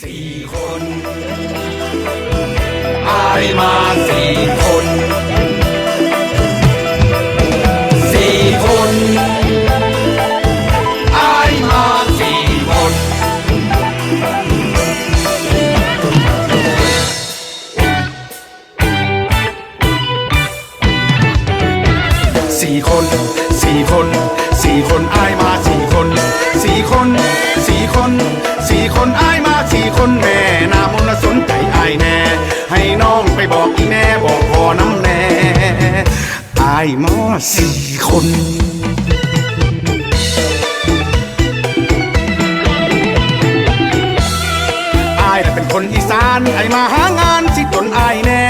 สี่คนอายมาสี่คน สี่คนสี่คนอายมาสี่คนสี่คนสี่คนสี่คนอายมาสี่คนแม่นามนสนใจอายแน่ ให้น้องไปบอกอีแม่บอกพอน้ำแน่อายมาสี่คน คนอีสานไอมาหางานสิตนอายแน่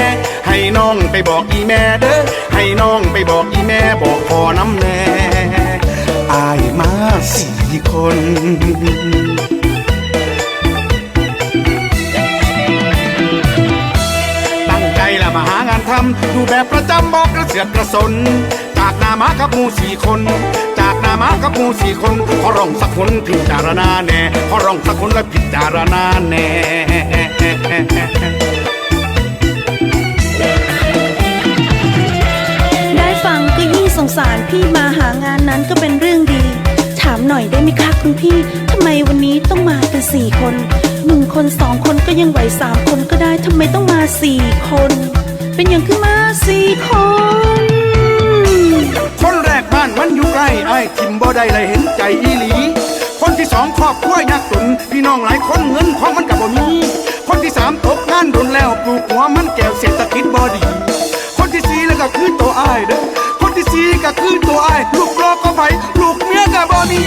ให้น้องไปบอกอีแม่เด้อให้น้องไปบอกอีแม่บอกพ่อน้ำแน่อายมาสี่คนตั้งใจละมาหางานทำอยู่แบบประจำบอกกระเสือกกระสน จากนามากับมูสี่คน กับหมูสี่คนขอร้องสักคนพิจารณาแน่ขอร้องสักคนและพิจารณาแน่ได้ฟังก็ยิ่งสงสารพี่มาหางานนั้นก็เป็นเรื่องดี ถามหน่อยได้ไหมคะคุณพี่ทำไมวันนี้ต้องมากันสี่คนหนึ่งคนสองคนก็ยังไหวสามคนก็ได้ทำไมต้องมาสี่คน เป็นอย่างขึ้นมาสี่คนานมันอยู่ใกล้ไอ้ทิมบ่ได้เลยเห็นใจอีหลี คนที่สองครอบครัวยากจนพี่น้องหลายคนเงินของมันกับบ่มีคนที่สามตกงานโดนแล้วปลูกหัวมันแก้วเศรษฐกิจบ่ดี คนที่สี่แล้วก็คือตัวไอ้เด้อคนที่สี่ก็คือตัวไอ้ลูกรอก็ไปลูกเมียก็บ่มี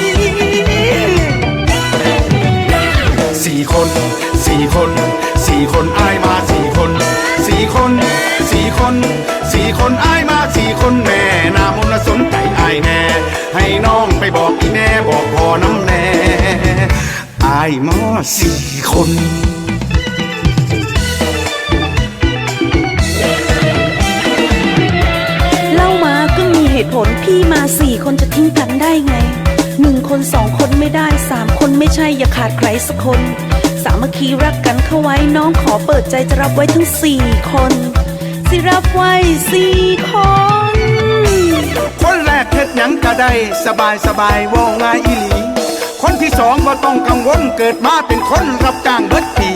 สี่คนสี่คนสี่คนไอายมาสี่คนสี่คนสี่คนสี่คนไอายมาสี่คนแม่นาม อายมาสี่คนเล่ามาก็มีเหตุผลพี่มาสี่คนจะทิ้งกันได้ไงหนึ่งคนสองคนไม่ได้สามคนไม่ใช่อย่าขาดใครสักคน สามัคคีรักกันเข้าไว้น้องขอเปิดใจจะรับไว้ทั้งสี่คนสิรับไว้สี่คน คนแรกเฮ็ดหยังก็ได้ สบายสบายว่าง่ายอีหลี คนที่สองบ่ต้องกังวลเกิดมาเป็นคนรับจ้างเบิดปี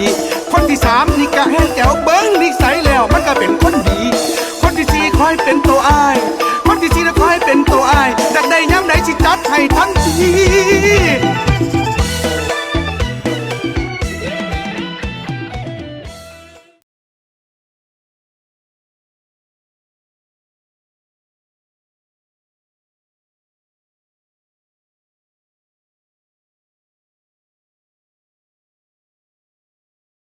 คนที่สามนี่กะแห้งแก้วเบิ้งนิสัยแล้วมันก็เป็นคนดี คนที่สี่คอยเป็นตัวอาย คนที่สี่นะ